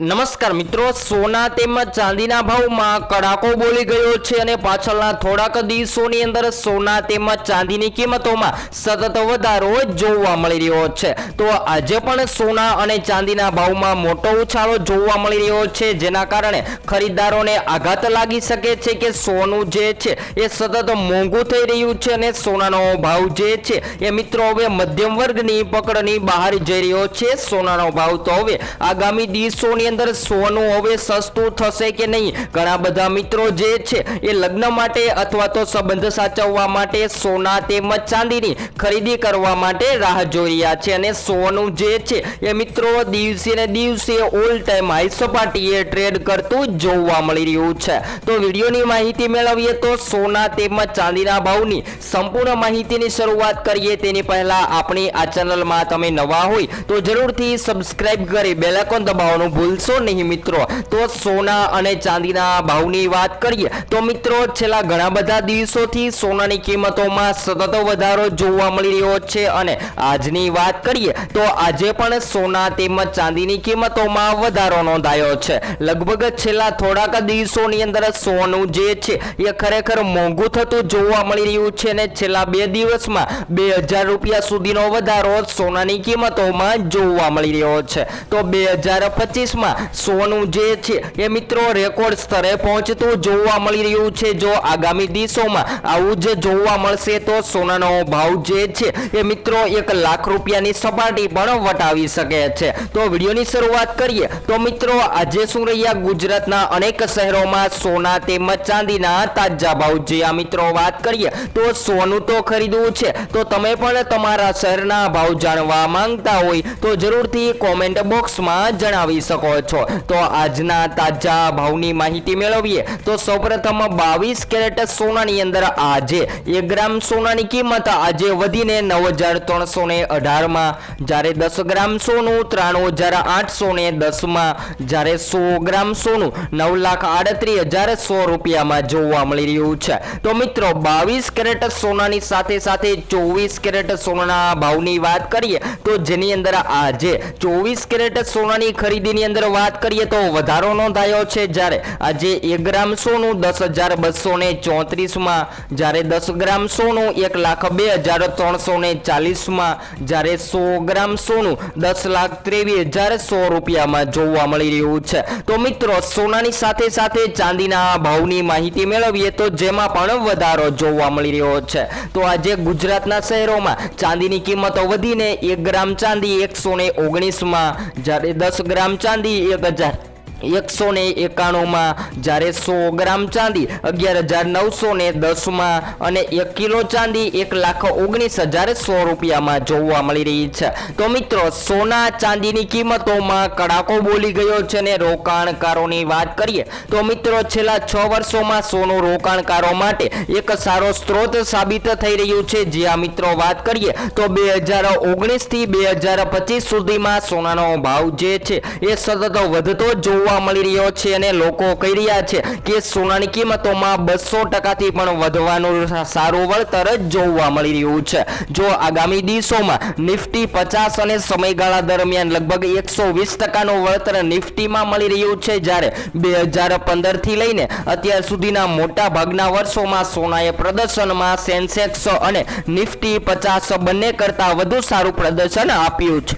નમસ્કાર મિત્રો, સોના તેમજ ચાંદીના ભાવમાં કડાકો બોલી ગયો છે અને પાછળના થોડાક દિવસોની અંદર સોના તેમજ ચાંદીની કિંમતોમાં સતત વધારો જોવા મળી રહ્યો છે. તો આજે પણ સોના અને ચાંદીના ભાવમાં મોટો ઉછાળો જોવા મળી રહ્યો છે, જેના કારણે ખરીદદારોને આઘાત લાગી શકે છે કે સોનું જે છે એ સતત મોંઘું થઈ રહ્યું છે અને સોનાનો ભાવ જે છે એ મિત્રો હવે મધ્યમ વર્ગની પકડની બહાર જઈ રહ્યો છે. સોનાનો ભાવ તો હવે આગામી દિવસોની અંદર સોનું હવે, સસ્તું થશે કે નહીં? ઘણા બધા મિત્રો જે છે, એ લગ્ન માટે અથવા તો સંબંધ સાચવવા માટે સોના તેમજ ચાંદીની ખરીદી કરવા માટે રાહ જોઈ રહ્યા છે અને સોનું જે છે, એ મિત્રો દિવસે ને દિવસે ઓલ ટાઈમ હાઈ સપાટીએ ટ્રેડ કરતું જોવા મળી રહ્યું છે. તો વિડીયોની માહિતી મેળવીએ તો સોના તેમજ ચાંદીના ભાવની સંપૂર્ણ માહિતીની શરૂઆત કરીએ. તેની પહેલા આપણી આ ચેનલમાં તમે નવા હોય તો જરૂરથી સબસ્ક્રાઈબ કરી બેલાકોન દબાવવાનું દબાવવાનું ભૂલશો નહીં મિત્રો. તો સોના અને ચાંદીના ભાવની વાત કરીએ, તો મિત્રો છેલ્લા ઘણા બધા દિવસોથી સોનાની કિંમતોમાં સતત વધારો જોવા મળી રહ્યો છે અને આજની વાત કરીએ, તો આજે પણ સોના તેમજ ચાંદીની કિંમતોમાં વધારો નોંધાયો છે. લગભગ છેલ્લા થોડાક દિવસોની અંદર સોનું જે છે, એ ખરેખર મોંઘું થતું જોવા મળી રહ્યું છે અને છેલ્લા બે દિવસમાં બે હજાર રૂપિયા સુધીનો વધારો સોનાની કિંમતોમાં જોવા મળી રહ્યો છે. તો બે હજાર પચીસમાં સોનું જે છે એ મિત્રો રેકોર્ડ સ્તરે પહોંચતું જોવા મળી રહ્યું છે. જો આગામી દિવસોમાં આવું જ જોવા મળશે તો સોનાનો ભાવ જે છે એ મિત્રો એક લાખ રૂપિયાની સપાટી પણ વટાવી શકે છે. તો વિડીયોની શરૂઆત કરીએ. તો મિત્રો આજે શું રહ્યા? ગુજરાતના અનેક શહેરોમાં સોના તેમજ ચાંદીના તાજા ભાવ. જે મિત્રો વાત કરીએ, તો સોનું તો ખરીદવું છે. તો તમે પણ તમારા શહેરના ભાવ જાણવા માંગતા હોય તો જરૂરથી કોમેન્ટ બોક્સમાં જણાવી શકો છો. તો આજના તાજા ભાવની માહિતી મેળવીએ. તો સૌપ્રથમ બાવીસ કેરેટ સોનાની અંદર આજે એક ગ્રામ સોનાની કિંમત આજે વધીને નવ હજાર ત્રણસો ને અઢારમાં. જ્યારે દસ ગ્રામ સોનું ત્રાણું હજાર આઠસો ને દસમાં. જ્યારે સો ગ્રામ સોનું નવ લાખ આડત્રીસ હજાર સો રૂપિયામાં જોવા મળી રહ્યું છે. તો મિત્રો, બાવીસ કેરેટ સોનાની સાથે સાથે ચોવીસ કેરેટ સોનાના ભાવની વાત કરીએ, તો જેની અંદર આજે ચોવીસ કેરેટ સોનાની ખરીદીની અંદર વાત કરીએ તો વધારો નોંધાયો છે જ્યારે આજે એક ગ્રામ સોનું દસ હજાર બસો ને ચોત્રીસમાં, જ્યારે દસ ગ્રામ સોનું એક લાખ બે હજાર ત્રણસો ને ચાલીસમાં, જ્યારે સો ગ્રામ સોનું દસ લાખ ત્રેવીસ હજાર સો રૂપિયામાં જોવા મળી રહ્યું છે. તો મિત્રો, સોનાની સાથે સાથે ચાંદીના ભાવની માહિતી મેળવીએ તો જેમાં પણ વધારો જોવા મળી રહ્યો છે. તો આજે ગુજરાતના શહેરોમાં ચાંદીની કિંમતો વધીને એક ગ્રામ ચાંદી એકસો ને ઓગણીસમાં, જ્યારે દસ ગ્રામ ચાંદી iyo qajaar એકસો ને એકાણુંમાં જ્યારે સો ગ્રામ ચાંદી, અગિયાર હજાર નવસો ને દસમાં અને એક કિલો ચાંદી એક લાખ ઓગણીસ હજાર સો રૂપિયામાં જોવા મળી રહી છે. તો મિત્રો, સોના ચાંદીની કિંમતોમાં કડાકો બોલી ગયો છે ને રોકાણકારોની વાત કરીએ, તો મિત્રો, છેલ્લા છ વર્ષોમાં સોનું રોકાણકારો માટે એક સારો સ્ત્રોત સાબિત થઈ રહ્યું છે. જ્યાં મિત્રો વાત કરીએ, તો બે હજાર ઓગણીસથી બે હજાર પચીસ સુધીમાં સોનાનો ભાવ જે છે, એ સતત વધતો જોવા મળી રહ્યો છે અને લોકો કહી રહ્યા છે કે સોનાની કિંમતોમાં બસો ટકાથી પણ વધવાનું સારું વળતર જ જોવા મળી રહ્યું છે. જો આગામી દિવસોમાં નિફ્ટી પચાસ અને સમયગાળા દરમિયાન લગભગ એકસો વીસ ટકાનું વળતર નિફ્ટીમાં મળી રહ્યું છે, જ્યારે બે હજાર પંદરથી લઈને અત્યાર સુધીના મોટા ભાગના વર્ષોમાં સોનાએ પ્રદર્શનમાં સેન્સેક્સ અને નિફ્ટી પચાસ બંને કરતાં વધુ સારું પ્રદર્શન આપ્યું છે.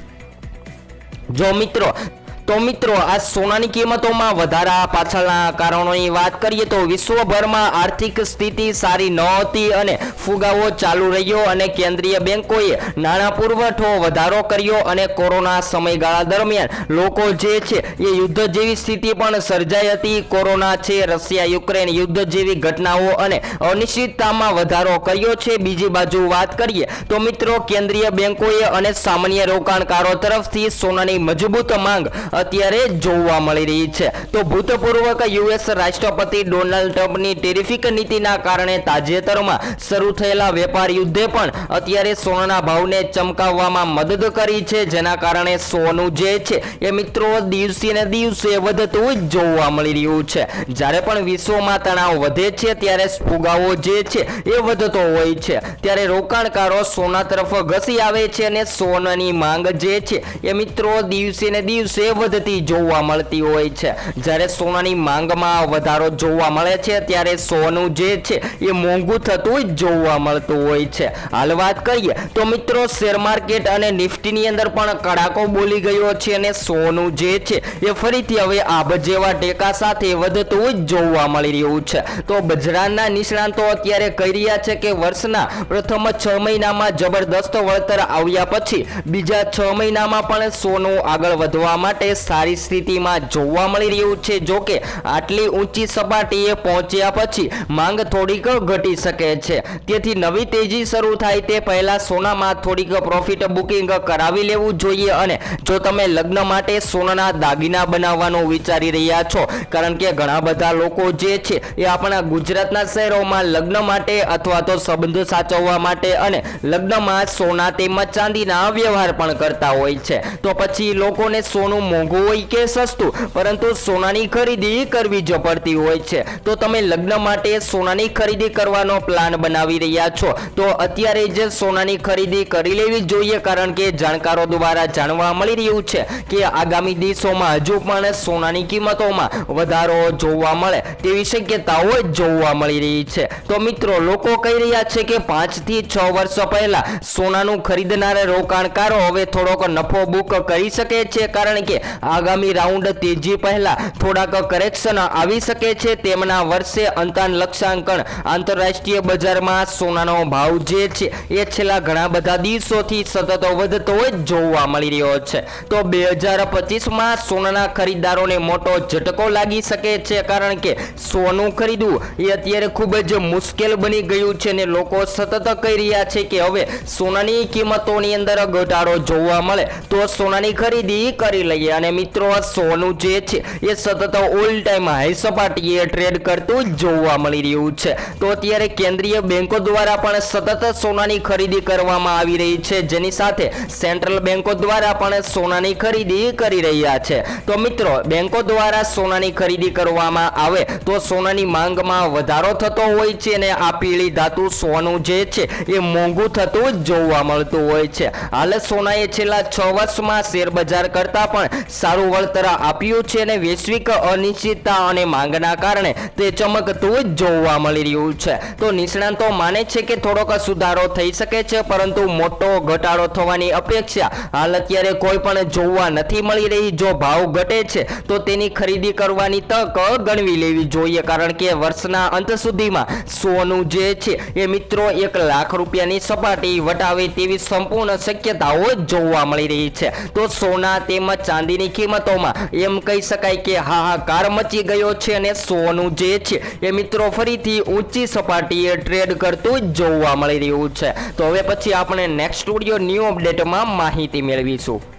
જો મિત્રો તો મિત્રો, આ સોનાની કિંમતોમાં વધારા પાછળના કારણોની વાત કરીએ તો વિશ્વભરમાં આર્થિક સ્થિતિ સારી નહોતી અને ફુગાવો ચાલુ રહ્યો અને કેન્દ્રીય બેન્કોએ નાણાં પુરવઠો વધારો કર્યો અને કોરોના સમયગાળા દરમિયાન લોકો જે છે એ યુદ્ધ જેવી સ્થિતિ પણ સર્જાઈ હતી. કોરોના છે, રશિયા, યુક્રેન યુદ્ધ જેવી ઘટનાઓ અને અનિશ્ચિતતામાં વધારો કર્યો છે. બીજી બાજુ વાત કરીએ તો મિત્રો, કેન્દ્રીય બેન્કોએ અને સામાન્ય રોકાણકારો તરફથી સોનાની મજબૂત માંગ અત્યારે જોવા મળી રહી છે. તો ભૂતપૂર્વ યુએસ રાષ્ટ્રપતિ ડોનાલ્ડ ટ્રમ્પની ટેરિફિક નીતિના કારણે તાજેતરમાં શરૂ થયેલા વેપાર યુદ્ધે પણ અત્યારે સોનાના ભાવને ચમકાવવામાં મદદ કરી છે, જેના કારણે સોનું જે છે એ મિત્રો દિવસે દિવસે વધતું જોવા મળી રહ્યું છે. જ્યારે પણ વિશ્વમાં તણાવ વધે છે, ત્યારે ફુગાવો જે છે એ વધતો હોય છે. ત્યારે રોકાણકારો સોના તરફ ઘસી આવે છે અને સોનાની માંગ જે છે એ મિત્રો દિવસે ને દિવસે વધતી જોવા મળતી હોય છે. જ્યારે સોનાની માંગમાં વધારો જોવા મળે છે, ત્યારે સોનું જે છે, એ મોંઘું થતું જોવા મળતું હોય છે. હાલ વાત કરીએ, તો મિત્રો શેર માર્કેટ અને નિફ્ટીની અંદર પણ કડાકો બોલી ગયો છે અને સોનું જે છે, એ ફરીથી હવે આભ જેવા ટેકા સાથે વધતું જોવા મળી રહ્યું છે. તો બજરાના નિષ્ણાંતો અત્યારે કહી રહ્યા છે કે વર્ષના પ્રથમ છ મહિનામાં જબરદસ્ત વળતર આવ્યા પછી બીજા છ મહિનામાં પણ સોનું આગળ વધવા માટે સારી સ્થિતિમાં જોવા મળી રહ્યું છે. જો કે, આટલી ઊંચી સપાટીએ પહોંચ્યા પછી માંગ થોડીક ઘટી શકે છે. તેથી નવી તેજી શરૂ થાય તે પહેલાં સોનામાં થોડીક પ્રોફિટ બુકિંગ કરાવી લેવું જોઈએ અને જો તમે લગ્ન માટે સોનાના દાગીના બનાવવાનું વિચારી રહ્યા છો, કારણ કે ઘણા બધા લોકો જે છે એ આપણા ગુજરાતના શહેરોમાં લગ્ન માટે અથવા તો સંબંધ સાચવવા માટે અને લગ્નમાં સોના તેમજ ચાંદીના વ્યવહાર પણ કરતા હોય છે. તો પછી લોકોને સોનું મોંઘું હોય કે સસ્તું, પરંતુ સોનાની ખરીદી કરવી જ પડતી હોય છે, તો તમે લગ્ન માટે સોનાની ખરીદી કરવાનો પ્લાન બનાવી રહ્યા છો. તો અત્યારે જ સોનાની ખરીદી કરી લેવી જોઈએ, કારણ કે જાણકારો દ્વારા જાણવા મળી રહ્યું છે કે આગામી દિવસોમાં હજુ પણ સોનાની કિંમતોમાં વધારો જોવા મળે તેવી શક્યતાઓ જોવા મળી રહી છે. તો મિત્રો, લોકો કહી રહ્યા છે કે પાંચથી છ વર્ષ પહેલા સોનાનું ખરીદનાર રોકાણકારો હવે થોડોક નફો બુક કરી શકે છે, કારણ કે આગામી રાઉન્ડ તેજી પહેલા થોડાક કરેક્શન આવી શકે છે. તેમના વર્ષે અંતાન લક્ષાંકન આંતરરાષ્ટ્રીય બજારમાં સોનાનો ભાવ જે છે એ છેલ્લા ઘણા બધા દિવસોથી સતત વધતો જ જોવા મળી રહ્યો છે. તો બે હજાર પચીસમાં સોનાના ખરીદદારોને મોટો ઝટકો લાગી શકે છે કારણ કે સોનું ખરીદવું એ અત્યારે ખૂબ જ મુશ્કેલ બની ગયું છે ને લોકો સતત કહી રહ્યા છે કે હવે સોનાની કિંમતોની અંદર ઘટાડો જોવા મળે. તો સોનાની ખરીદી કરી લઈએ. અને મિત્રો સોનું જે છે, એ સતત ઓલ ટાઈમ હાઈ સપાટીએ ટ્રેડ કરતું જોવા મળી રહ્યું છે. તો અત્યારે કેન્દ્રીય બેંકો દ્વારા પણ સતત સોનાની ખરીદી કરવામાં આવી રહી છે. જેની સાથે સેન્ટ્રલ બેંકો દ્વારા પણ સોનાની ખરીદી કરી રહ્યા છે. તો મિત્રો, બેંકો દ્વારા સોનાની ખરીદી કરવામાં આવે તો સોનાની માંગમાં વધારો થતો હોય છે અને આ પીળી ધાતુ સોનું જે છે, એ મોંઘું થતું જોવા મળતું હોય છે. હાલ સોનાએ છેલ્લા છ વર્ષમાં શેરબજાર કરતાં પણ સારું વળતર આપ્યું છે અને વૈશ્વિક અનિશ્ચિતતા અને માંગના કારણે તે ચમકતું જ જોવા મળી રહ્યું છે. તો નિષ્ણાંતો માને છે કે થોડોક સુધારો થઈ શકે છે, પરંતુ મોટો ઘટાડો થવાની અપેક્ષા હાલ અત્યારે કોઈ પણ જોવા નથી મળી રહી. જો ભાવ ઘટે છે, તો તેની ખરીદી કરવાની તક ગણવી લેવી જોઈએ, કારણ કે વર્ષના અંત સુધીમાં સોનું જે છે એ મિત્રો એક લાખ રૂપિયાની સપાટી વટાવે તેવી સંપૂર્ણ શક્યતાઓ જોવા મળી રહી છે. તો સોના તેમજ ચાંદીની કિંમતોમાં. એમ કહી શકાય કે હાહાકાર મચી ગયો છે અને સોનું જે છે એ મિત્રો ફરીથી ઊંચી સપાટીએ ટ્રેડ કરતું જોવા મળી રહ્યું છે. તો હવે પછી આપણે નેક્સ્ટ સ્ટુડિયો ન્યૂ અપડેટમાં માહિતી મેળવીશું.